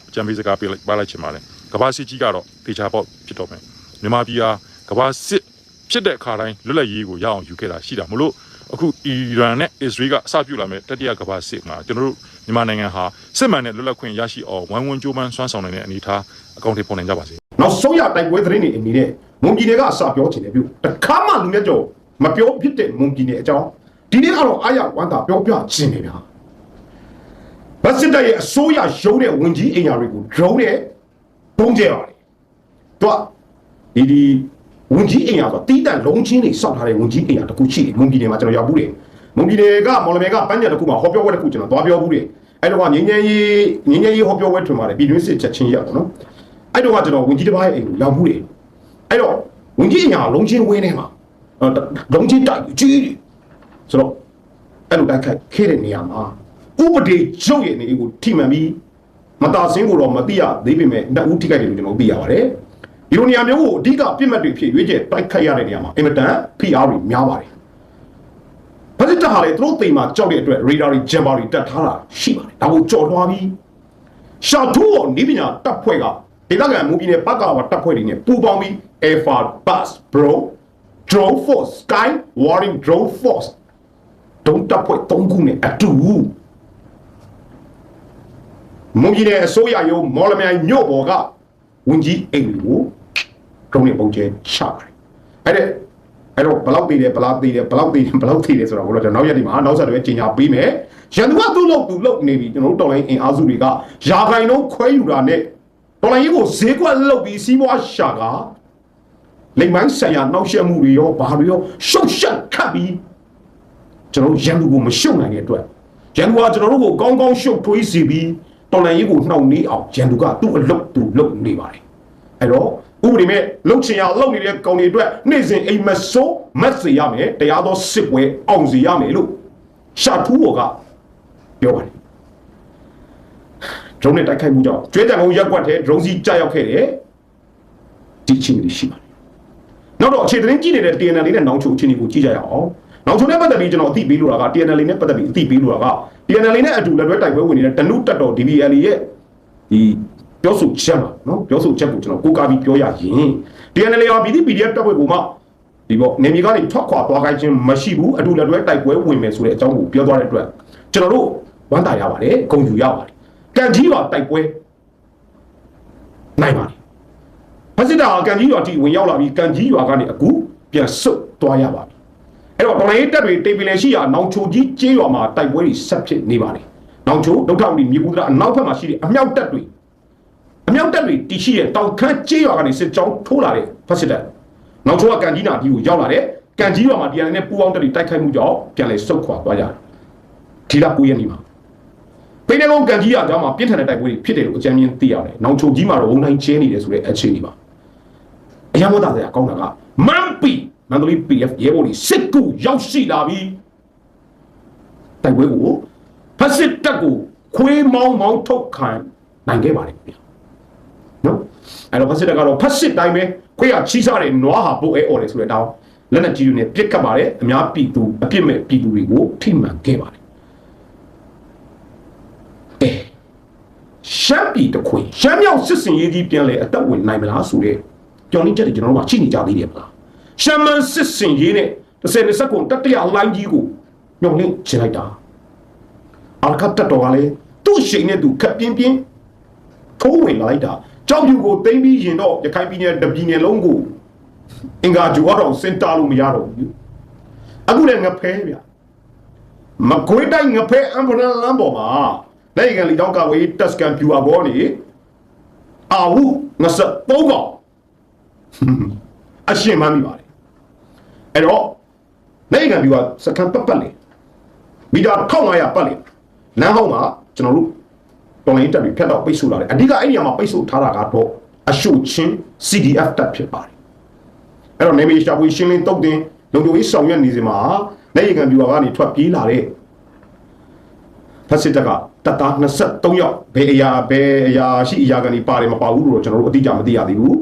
အကြံပေးစကားပေးလိုက်ပါလိုက်ချင်ပါတယ်ကမ္ဘာစစ်ကြီးကတော့တေချာပေါက်ဖြစ်တော့မယ်မြန်မာပြည်ဟာကမ္ဘာစစ်ဖြစ်တဲ့အခါတိုင်းလွတ်လပ်ရေးကိုရအောင်ယူခဲ့တာရှိတာမလို့ အခုအီရန်နဲ့အစ္စရေးကအစပြုလာမဲ့တတိယကမ္ဘာစစ်မှာကျွန်တော်တို့မြန်မာနိုင်ငံဟာစစ်မှန်တဲ့လွတ်လပ်ခွင့်ရရှိအောင်ဝိုင်းဝန်းကြိုးပမ်းဆွမ်းဆောင်နိုင်တဲ့အနေအထားအကောင့်တွေပေါ်နိုင်ကြပါစေနောက်ဆုံးရတိုက်ပွဲသတင်းတွေအနေနဲ့မွန်ပြည်နယ်ကအစပြောချင်တယ်ပြုတခါမှလူမျက်ကြော်မပြောဖြစ်တဲ့မွန်ပြည်နယ်အကြောင်းဒီနေ့ကတော့အာရဝမ်းသာပြောပြခြင်းနေဗျာဗတ်စစ်တပ်ရဲ့အစိုးရရုံးတဲ့ဝင်ကြီးအင်ယာတွေကို drone နဲ့ပုံကျဲပါတယ်သူကဒီဒီ ဝင်ကြီးအင်ယာဆိုတီးတန့်လုံးချင်းတွေစောက်ထားတဲ့ဝင်ကြီးအင်ယာတစ်ခုရှိတယ်မွန်ပြည်နယ်မှာကျွန်တော်ရောက်ဘူးတယ်မွန်ပြည်နယ်ကမော်လမြိုင်ကပန်းညံတစ်ခုမှာဟောပြောပွဲတစ်ခုကျွန်တော်သွားပြောဘူးတယ်အဲ့တော့ကငင်းငင်းရေးငင်းငင်းရေးဟောပြောပွဲထွင်ပါတယ်ပြည်တွင်းစစ်ချက်ချင်းရတော့နော်အဲ့တော့ကကျွန်တော်ဝင်ကြီးတစ်ပါးရဲ့အိမ်ကိုရောက်မှုတယ်အဲ့တော့ဝင်ကြီးအညာလုံးချင်းဝင်းထဲမှာအဲလုံးချင်းတိုက်ကြီးတယ်ဆိုတော့အဲ့လိုတိုက်ခိုက်ခဲ့တဲ့နေရာမှာဥပဒေချုပ်ရဲ့နေကိုထိမှန်ပြီးမတာစင်းကိုတော့မသိရသေးပေမဲ့နှစ်ဦးထိခိုက်တယ်လို့ကျွန်တော်သိရပါတယ် ဒီလိုနေရာမျိုးကိုအဓိကပြစ်မှတ်တွေဖြစ်ရွေးချယ်တိုက်ခိုက်ရတဲ့နေရာမှာအင်မတန် PR တွေများပါတယ်ဖက်စစ်တပ်ဟာလေသူတို့တိမ်မှာကြောက်တဲ့အတွက် radar တွေ jammer တွေတက်ထားတာရှိပါတယ်ဒါကိုကြော်လွှားပြီးရှာထိုးအောင်နေပညာတပ်ဖွဲ့ကဒေသခံမူပြည်နယ်ပကဝတပ်ဖွဲ့တွေနဲ့ပူးပေါင်းပြီး Alpha Bus Bro Drone Force Sky Warring Drone Force ဒုံတပ်ဖွဲ့၃ခုနဲ့အတူမူပြည်နယ်အစိုးရရုံးမော်လမြိုင်မြို့ပေါ်ကဝင်ကြီးအိမ်ကို ဒုံနဲ့ပုံကျဲချပါတယ်အဲ့ဒါအဲ့တော့ဘလောက်သေးတယ်ဘလောက်သေးတယ်ဘလောက်သေးတယ်ဘလောက်သေးတယ်ဆိုတော့ဘို့တော့ကျွန်တော်နောက်ရက်ဒီမှာနောက်ဆက်တွဲကြီးညာပေးမယ်ရန်သူကသူ့လို့သူ့လို့နေပြီကျွန်တော်တို့တော်လိုင်းအင်အားစုတွေကယာခိုင်လုံးခွဲယူတာနဲ့တော်လိုင်းကြီးကိုဈေးကွက်လုတ်ပြီးစီးပွားရှာကလိမ်မိုင်းဆိုင်ရာနှောက်ယှက်မှုတွေရောဘာတွေရောရှုပ်ရှက်ခတ်ပြီးကျွန်တော်တို့ရန်သူကိုမရှုပ်နိုင်တဲ့အတွက်ရန်သူကကျွန်တော်တို့ကိုကောင်းကောင်းရှုပ်ထွေးစီပြီးတော်လိုင်းကြီးကိုနှောက်နေအောင်ရန်သူကသူ့အလုတ်သူ့လုတ်နေပါတယ်အဲ့တော့ ဥပဒေမဲ့လှုပ်ချင်ရလှုပ်နေတဲ့ကောင်တွေအတွက်နေ့စဉ်အိမ်မဆိုးမက်စေရမယ်တရားသောစစ်ပွဲအောင်စီရမယ်လို့ရှာထူးဘော်ကပြောပါတယ်ဒရုန်းနဲ့တိုက်ခိုက်မှုကြောင့်ကျွဲတံကုန်းရက်ကွက်ထဲဒရုန်းစီကြောက်ရောက်ခဲ့တယ်ဒီချင်းတွေရှိပါတယ်နောက်တော့အခြေသတင်းကြည့်နေတဲ့ TNL လေးနဲ့နောင်ချိုအချင်းတွေကိုကြည့်ကြရအောင်နောင်ချိုနဲ့ပတ်သက်ပြီးကျွန်တော်အသိပေးလို့တာက TNL လေးနဲ့ပတ်သက်ပြီးအသိပေးလို့တာက TNL လေးနဲ့အတူလက်တွဲတိုက်ပွဲဝင်နေတဲ့တနုတက်တော် DBL ရဲ့ဒီ ပြောဆိုချက်ပါနော်ပြောဆိုချက်ကိုကျွန်တော်ကိုးကားပြီးပြောရရင် TNL ရောပြည်သူ PDF တပ်ဖွဲ့ကိုမှဒီပေါ့နေမြေကနေထွက်ခွာသွားခိုင်းခြင်းမရှိဘူးအတူလက်တွဲတိုက်ပွဲဝင်မယ်ဆိုတဲ့အကြောင်းကိုပြောသွားတဲ့အတွက်ကျွန်တော်တို့ဝမ်းသာရပါတယ်ဂုဏ်ယူရပါတယ်ကံကြီးပါတိုက်ပွဲနိုင်ပါတယ်ဖက်စစ်တာကံကြီးရွာတိဝင်ရောက်လာပြီးကံကြီးရွာကနေအခုပြန်ဆုတ်သွားရပါပြီအဲ့တော့တော်လိုင်းတက်တွေတေပီလန်ရှိရာနောင်ချိုကြီးကျေးရွာမှာတိုက်ပွဲတွေဆက်ဖြစ်နေပါတယ်နောင်ချိုဒုက္ခဝတီမြေကူဒရာအနောက်ဘက်မှာရှိတဲ့အမြောက်တက်တွေ အမြောက်တက်တွေတီရှိတဲ့တောင်ခမ်းကျေးရွာကနေစစ်ကြောင်းထိုးလာတဲ့ဖက်စစ်တပ်နောက်ချိုးကကန်ကြီးနာဒီကိုရောက်လာတဲ့ကန်ကြီးရွာမှာဒီရနဲ့ပူပေါင်းတက်တွေတိုက်ခိုက်မှုကြောင့်ပြန်လဲဆုတ်ခွာသွားကြတယ်ဒီလ9ရက်နေ့မှာပိနေလုံးကန်ကြီးရွာကျောင်းမှာပြင်းထန်တဲ့တိုက်ပွဲတွေဖြစ်တယ်လို့အကြမ်းမြင်သိရတယ်နောက်ချိုကြီးမှာတော့ဝုံတိုင်းကျင်းနေတယ်ဆိုတဲ့အခြေအနေပါအရာမသားစရာကောင်းတာကမန်ပီမန္တလေး PF ရဲဘော်တွေစစ်ကူရောက်ရှိလာပြီးတိုက်ပွဲကိုဖက်စစ်တပ်ကိုခွေးမောင်းမောင်းထုတ်ခံနိုင်ခဲ့ပါတယ်ဗျာ နော်အဲ့တော့ဖက်စစ်တပ်ကတော့ဖက်စစ်တိုင်းပဲခွေးရချီးစားတယ်နွားဟာပုတ်အဲអော်တယ်ဆိုတဲ့အတောင်းလက်နက်ကြီးတွေနဲ့ပြစ်ခတ်ပါတယ်အများပြည်သူအပြစ်မဲ့ပြည်သူတွေကိုထိမှန်ခဲ့ပါတယ်အဲရှမ်းပြည်တခွေရှမ်းမြောက်စစ်စင်ရေးကြီးပြန်လဲအသက်ဝင်နိုင်မလားဆိုတဲ့ကြောင်လေးချက်တွေကျွန်တော်တို့ကရှိနေကြသေးတယ်မလားရှမ်းမန်စစ်စင်ရေးနဲ့30 20ခုတတရလိုင်းကြီးကိုညှောင်းလင်းချင်လိုက်တာအာခတ်တက်တော်ကလည်းသူ့ရှိန်နဲ့သူခက်ပြင်းပြင်းထိုးဝင်လာလိုက်တာ ကြောက်ဖြူကိုသိမ့်ပြီးရင်တော့ရခိုင်ပြည်နယ်တပြည်နယ်လုံးကိုအင်္ဂါဂျူကတော့စင်တာလို့မရတော့ဘူးအခုလည်းငဖဲဗျမကွေးတိုင်းငဖဲအမ်ဘရန်လမ်းပေါ်မှာနိုင်ငံလီတောင်းကဝေးတက်စကန်ပြူအဘောနေအာဝုငစပုံးကောင်အရှင်မမိပါတယ်အဲ့တော့နိုင်ငံပြူကစကန်ပတ်ပတ်လေမီတာ1500ပတ်လေလမ်းဟောင်းမှာကျွန်တော်တို့ တော်လိုင်းတက်ပြီးဖက်တော့ပိတ်ဆို့လာတယ်အဓိကအဲ့ဒီနေရာမှာပိတ်ဆို့ထားတာကတော့အရှုချင်း CDF တပ်ဖြစ်ပါတယ်အဲ့တော့နေမီရှာဖွေရှင်းလင်းတုတ်တင်လုံခြုံရေးဆောင်ရွက်နေစဉ်မှာလက်ရခံပြူကနေထွက်ပြေးလာတဲ့ဖက်စစ်တပ်ကတပ်သား23ယောက်ဘယ်အရာဘယ်အရာရှိအရာကနေပါတယ်မပါဘူးလို့တော့ကျွန်တော်တို့အတိအကျမသိရသေးဘူး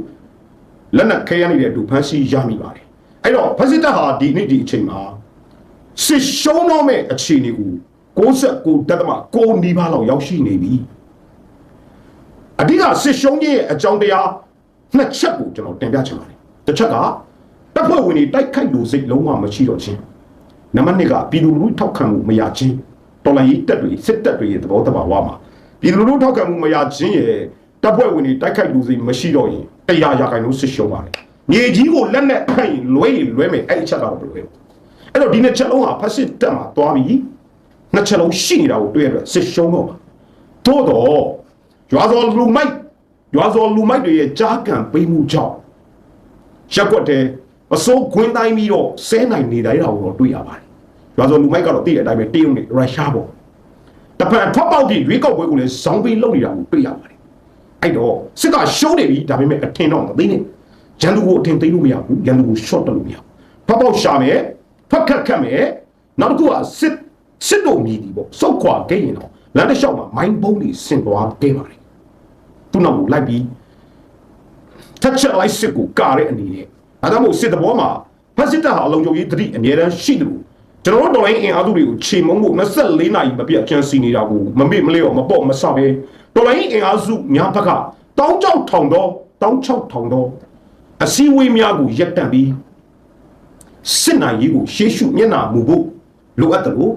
လက်နက်ခဲရနေတဲ့အတူဖမ်းဆီးရမိပါတယ်အဲ့တော့ဖက်စစ်တပ်ဟာဒီနေ့ဒီအချိန်မှာစစ်ရှုံးတော့မဲ့အခြေအနေကို69တက်တမ6နီးပါးလောက်ရောက်ရှိနေပြီ အဓိကစစ်ရှုံးခြင်းရဲ့အကြောင်းတရားနှစ်ချက်ကိုကျွန်တော်တင်ပြချင်ပါတယ်တစ်ချက်ကတပ်ဖွဲ့ဝင်တွေတိုက်ခိုက်လို့စိတ်လုံးဝမရှိတော့ခြင်းနံပါတ်2ကပြည်သူလူထုထောက်ခံမှုမရခြင်းတော်လိုင်းရေးတပ်တွေစစ်တပ်တွေရဲ့သဘောတဘာဝမှာပြည်သူလူထုထောက်ခံမှုမရခြင်းရဲ့တပ်ဖွဲ့ဝင်တွေတိုက်ခိုက်လို့စိတ်မရှိတော့ရင်တရားရာခိုင်နှုန်းစစ်ရှုံးပါတယ်မြေကြီးကိုလက်နဲ့ခိုက်ရင်လွဲရင်လွဲမယ်အဲ့ဒီချက်ကတော့ဘယ်လိုလဲအဲ့တော့ဒီနှစ်ချက်လုံးဟာဖက်စစ်တက်မှာသွားပြီးနှစ်ချက်လုံးရှိနေတာကိုတွေ့ရတော့စစ်ရှုံးတော့ပါသို့တော့ ရွာစော်လူမိုက်ရွာစော်လူမိုက်တွေရဲ့ကြားကံပေးမှုကြောင့်ရက်ွက်တယ်အစိုးခွင်းတိုင်းပြီးတော့ဆဲနိုင်နေတိုင်းတော့တော့တွေ့ရပါတယ်ရွာစော်လူမိုက်ကတော့သိတဲ့အတိုင်းပဲတရုတ်နဲ့ရုရှားပေါ့တပံထွက်ပေါက်ပြီးရွေးကောက်ပွဲကိုလည်းဇောင်းပေးလုပ်နေတာကိုတွေ့ရပါတယ်အဲ့တော့စစ်ကရှုံးနေပြီဒါပေမဲ့အထင်တော့မသိနဲ့ရန်သူကိုအထင်သိလို့မရဘူးရန်သူကို short တက်လို့မရဘူးထွက်ပေါက်ရှာမယ်ဖက်ခက်ခက်မယ်နောက်တစ်ခုကစစ်စစ်တို့မြည်ဒီပေါ့စုတ်ခွာခဲ့ရင်တော့လမ်းတစ်လျှောက်မှာမိုင်းဘုံးတွေဆင်သွားခဲ့ပါတယ် သူ့နောက်ကိုလိုက်ပြီးထက်ချက်လိုက်စစ်ကိုကာတဲ့အနေနဲ့အဲဒါမို့စစ်တဘောမှာဖက်စစ်တပ်ဟာအလုံးချုပ်ရေးတတိအမြဲတမ်းရှိတယ်လို့ကျွန်တော်တို့တော်လိုင်းအင်အားစုတွေကိုခြေမုံဖို့24နာရီမပြတ်ချမ်းစီနေတာကိုမမေ့မလျော့မပေါ့မဆပဲတော်လိုင်းအင်အားစုများဘက်ကတောင်းကြောက်ထောင်တော့တောင်းချောက်ထောင်တော့အစည်းအဝေးများကိုရက်တန့်ပြီးစစ်နိုင်ရေးကိုရှေးရှုမျက်နှာမူဖို့လိုအပ်တယ်လို့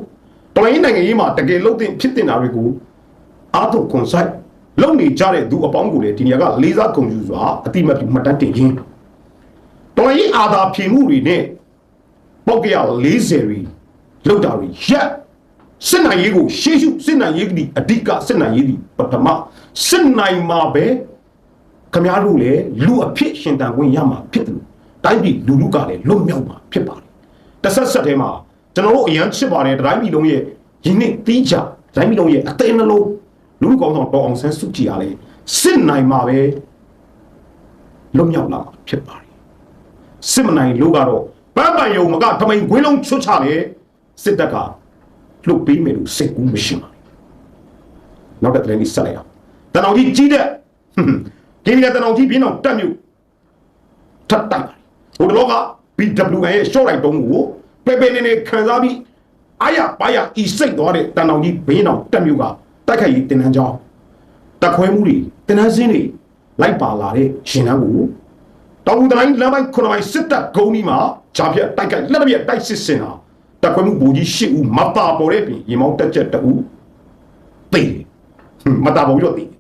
တော်လိုင်းနိုင်ငံရေးမှာတကယ်လုံးတင်ဖြစ်တင်တာတွေကိုအာတုကွန်ဆိုင် လုံနေကြတဲ့သူအပေါင်းကိုလည်းဒီနေရာကလေးစားကုန်ယူစွာအတိမတ်မှတ်တမ်းတင်ခြင်းတော်လိုင်းအာသာဖြေမှုတွေနဲ့ပေါက်ကရ40တွေလောက်တာတွေရက်စစ်နိုင်ရေးကိုရှေးရှုစစ်နိုင်ရေးကအဓိကစစ်နိုင်ရေးဒီပထမစစ်နိုင်မှာပဲခမားတို့လည်းလူအဖြစ်ရှင်တန်ခွင့်ရမှာဖြစ်တယ်လို့တိုင်းပြည်လူလူကလည်းလွတ်မြောက်မှာဖြစ်ပါတယ်တဆက်ဆက်ထဲမှာကျွန်တော်တို့အရန်ချစ်ပါတယ်တိုင်းပြည်လုံးရဲ့ယင်းနှစ်တီးကြတိုင်းပြည်လုံးရဲ့အသေးနှလုံး လူလူကောင်းဆောင်တော်အောင်ဆန်းစုကြည်အားလေစစ်နိုင်မှာပဲလွတ်မြောက်လာမှာဖြစ်ပါတယ်စစ်မနိုင်လို့ကတော့ပန်းပန်ယုံမကထမိန်ခွင်းလုံးချွတ်ချတယ်စစ်တပ်ကလှုပ်ပေးမယ်လို့စိတ်ကူးမရှိပါဘူးနောက်တဲ့တရင်ကြီးဆက်လိုက်အောင်တနောင်ကြီးကြီးတဲ့ဟွန်းဟင်းဒီကတနောင်ကြီးပြင်းတော့တက်မြို့ထပ်တိုက်ပါတယ်ဟိုတလောက BWN ရဲ့ short right တုံးကိုပေပေနေနေခံစားပြီးအာရပါရဤစိတ်သွားတဲ့တနောင်ကြီးဘင်းတော်တက်မြို့က တိုက်ခိုက်ရေးတင်နန်းကြောင်းတက်ခွဲမှုတွေတင်နန်းစင်းတွေလိုက်ပါလာတဲ့ရှင်နှန်းကိုတောင်ဦးတိုင်းလမ်းပိုင်းခုနပိုင်းစစ်တပ်ဂုံဒီမှာဂျာပြက်တိုက်ခိုက်လက်ပြက်တိုက်စစ်စင်ဟာတက်ခွဲမှုဘူကြီးရှစ်ဦးမပါပေါ်တဲ့ပြင်ရေမောင်းတက်ချက်တဦးသိတယ်ဟွန်းမတာပေါ်ပြီးတော့သိတယ်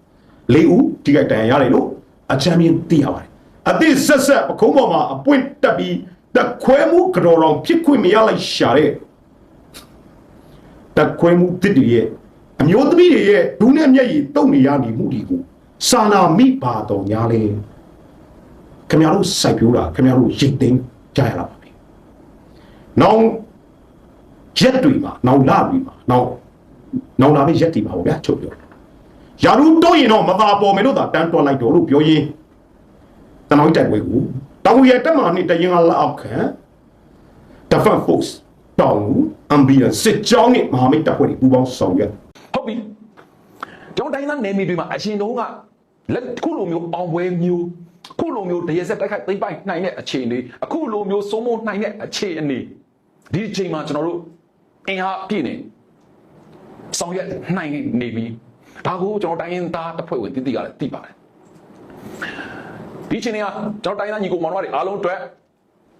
လေးဦးဒီကတန်ရတယ်လို့အချမ်းမြင်သိရပါတယ်အသည့်ဆက်ဆက်ပခုံးပေါ်မှာအပွင့်တက်ပြီးတက်ခွဲမှုကြော်တော်ဖြစ်ခွင့်မရလိုက်ရှာတဲ့တက်ခွဲမှုတစ်တွေရဲ့ အမျိုးသမီးတွေရဲ့ဒူးနဲ့မျက်ရည်တုံနေရနေမှုတွေကိုစာနာမိပါတော်ညာလေခင်ဗျားတို့စိုက်ပြိုးတာခင်ဗျားတို့ရိတ်သိမ်းကြရတာပါပဲ။နောင်ရက်တွေမှာနောင်လတွေမှာနောင်နောင်လာမယ့်ရက်တွေမှာပေါ့ဗျာချုပ်ပြော။ယာရုတော့ရင်တော့မသာပေါ်မယ်လို့သာတန်းတွက်လိုက်တော့လို့ပြောရင်းတနောင်းတိုက်ပွဲကိုတောင်ရတက်မှာနှစ်တရင်ကလက်အောက်ခံ Defense Force တောင် Ambulance စစ်ကြောင်းနဲ့မဟာမိတ်တပ်ဖွဲ့တွေပူးပေါင်းဆောင်ရွက်ဟုတ် ပြီကျွန်တော်တိုင်းသားနယ်မြေတွေမှာအရှင်တုံးကလက်ခုလိုမျိုးအောင်ပွဲမျိုးခုလိုမျိုးတရဆက်တိုက်ခိုက်သိမ့်ပိုက်နိုင်တဲ့အခြေအနေအခုလိုမျိုးစိုးမိုးနိုင်တဲ့အခြေအနေဒီအချိန်မှာကျွန်တော်တို့အင်အားပြည့်နေဆောင်ရွက်နိုင်နေပြီဒါကိုကျွန်တော်တိုင်းရင်းသားတပ်ဖွဲ့ဝင်တည်တည်ကလည်းသိပါတယ်ဒီအချိန်ကကျွန်တော်တိုင်းသားညီကိုမောင်တို့တွေအားလုံးအတွက်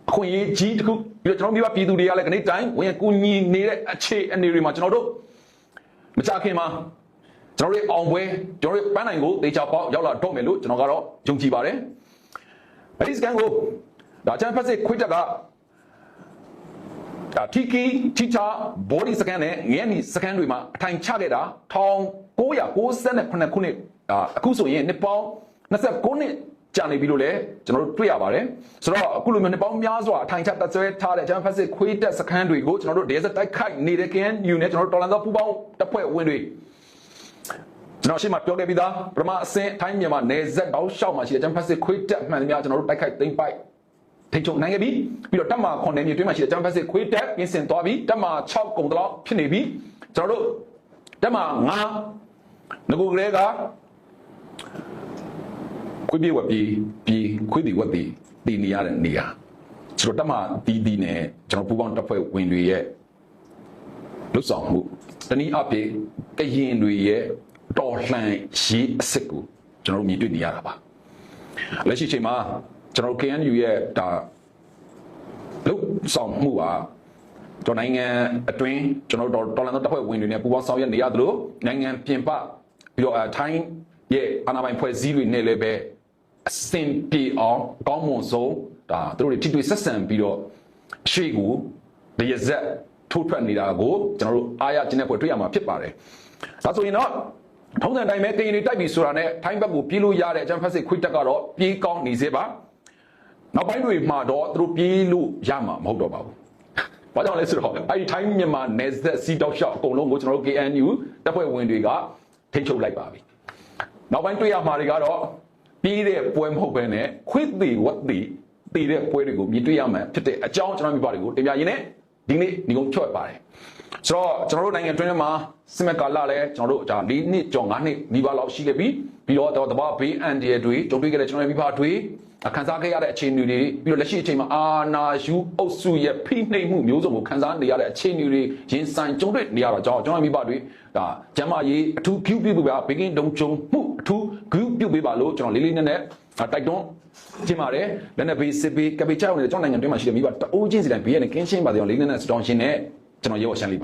အခွင့်အရေးကြီးတစ်ခုပြီးတော့ကျွန်တော်မိဘပြည်သူတွေကလည်းခဏတိုင်းဝင်ကူညီနေတဲ့အခြေအနေတွေမှာကျွန်တော်တို့ မကြခင်မှာကျွန်တော်တို့အောင်ပွဲကျွန်တော်တို့ပန်းနိုင်ကိုတေချာပေါက်ရောက်လာတော့မယ်လို့ကျွန်တော်ကတော့ယုံကြည်ပါတယ်။အဲဒီစကန်ကိုဒါချန်ဖက်စစ်ခွေးတက်ကဒါ TK တီချာ body scan နဲ့ငရဲနီ scan တွေမှာအထိုင်ချခဲ့တာ1998ခုနှစ်ဒါအခုဆိုရင်နှစ်ပေါင်း29နှစ် ကြာနေပြီလို့လည်းကျွန်တော်တို့တွေ့ရပါတယ်ဆိုတော့အခုလိုမျိုးနှစ်ပေါင်းများစွာအထိုင်ချတက်ဆွဲထားတဲ့ဂျမ်ဖက်စစ်ခွေးတက်စခန်းတွေကိုကျွန်တော်တို့ဒေသတိုက်ခိုက်နေတဲ့ KNU နဲ့ကျွန်တော်တို့တော်လန်သောပူပေါင်းတပ်ဖွဲ့ဝင်တွေကျွန်တော်ရှေ့မှာပြောခဲ့ပြီးသားပထမအဆင့်ထိုင်းမြန်မာနယ်စပ်တောက်လျှောက်မှာရှိတဲ့ဂျမ်ဖက်စစ်ခွေးတက်မှန်သမျှကျွန်တော်တို့တိုက်ခိုက်သိမ်းပိုက်ထိချုံနိုင်ခဲ့ပြီပြီးတော့တက်မာခွန်နယ်မြေတွင်းမှာရှိတဲ့ဂျမ်ဖက်စစ်ခွေးတက်ပြင်ဆင်သွားပြီတက်မာ6ကုံတလောက်ဖြစ်နေပြီကျွန်တော်တို့တက်မာ9ငကူကလေးက ခွေးပြေဝက်ပြေပြေခွေးတီဝက်တီတည်နေရတဲ့နေရာကျွန်တော်တက်မှတီးတီးနဲ့ကျွန်တော်ပူပေါင်းတပ်ဖွဲ့ဝင်တွေရဲ့လွတ်ဆောင်မှုတနည်းအားဖြင့်ကရင်တွေရဲ့တော်လှန်ရေးအစစ်ကိုကျွန်တော်တို့မြင်တွေ့နေရတာပါလက်ရှိချိန်မှာကျွန်တော်တို့ KNU ရဲ့ဒါလွတ်ဆောင်မှုဟာကျွန်တော်နိုင်ငံအတွင်းကျွန်တော်တို့တော်လန်တပ်ဖွဲ့ဝင်တွေနဲ့ပူးပေါင်းဆောင်ရွက်နေရသလိုနိုင်ငံပြင်ပပြီးတော့အထိုင်းရဲ့အာဏာပိုင်ဖွဲ့စည်းတွေနဲ့လည်းပဲ အစင်ပြေအောင်ကောင်းမွန်ဆုံးဒါသူတို့တွေထိတွေ့ဆက်ဆံပြီးတော့အရှိကိုရရဇက်ထိုးထွက်နေတာကိုကျွန်တော်တို့အားရခြင်းနဲ့ဖွဲ့တွေ့ရမှာဖြစ်ပါတယ်ဒါဆိုရင်တော့ထုံးစံတိုင်းပဲကရင်တွေတိုက်ပြီဆိုတာနဲ့ထိုင်းဘက်ကိုပြေးလို့ရတဲ့အကြံဖက်စစ်ခွေးတက်ကတော့ပြေးကောင်းနေစေပါနောက်ပိုင်းတွေမှာတော့သူတို့ပြေးလို့ရမှာမဟုတ်တော့ပါဘူးဘာကြောင့်လဲဆိုတော့အဲ့ဒီထိုင်းမြန်မာနယ်စပ်စီတောက်လျှောက်အကုန်လုံးကိုကျွန်တော်တို့ KNU တပ်ဖွဲ့ဝင်တွေကထိချုပ်လိုက်ပါပြီ။နောက်ပိုင်းတွေ့ရမှာတွေကတော့ ပြီးတဲ့ပွဲမဟုတ်ဘဲနဲ့ခွေးသေးဝတ်သေးတည်တဲ့ပွဲတွေကိုမြင်တွေ့ရမှာဖြစ်တဲ့အကြောင်းကျွန်တော်မိဘတွေကိုတင်ပြရင်းနဲ့ဒီနေ့ဒီကုန်းချော့ပါတယ်။ဆိုတော့ကျွန်တော်တို့နိုင်ငံတွင်းမှာစစ်မက်ကာလလည်းကျွန်တော်တို့ဒါ၄နှစ်ကျော်၅နှစ်နီးပါးလောက်ရှိခဲ့ပြီပြီးတော့တဘာဘေးအန်ဒီရတွေကြုံတွေ့ခဲ့တဲ့ကျွန်တော်မိဘတွေအ ခန်းစားခဲ့ရတဲ့အခြေအနေတွေပြီးတော့လက်ရှိအချိန်မှာအာနာယူအုပ်စုရဲ့ဖိနှိပ်မှုမျိုးစုံကိုခန်းစားနေရတဲ့အခြေအနေတွေရင်ဆိုင်ကြုံတွေ့နေရတော့ကျွန်တော်မိဘတွေဒါကျမ်းမာရေးအထူး Q ပြုပေးပါဘေကင်းတုံကြုံမှုအထူး Q ပြုပေးပါလို့ကျွန်တော်လေးလေးနက်နက်တိုက်တွန်းကျင်းပါတယ်လက်နက်ဘေးစစ်ဘေးကပိချောင်းနေတဲ့ကျွန်တော်နိုင်ငံတွင်းမှာရှိတဲ့မိဘတအိုးချင်းစီတိုင်းဘေးရနဲ့ကင်းရှင်းပါစေအောင်လေးလေးနက်စတောင်းရှင်းနဲ့ကျွန်တော်ရေဝရှမ်းလေးပါ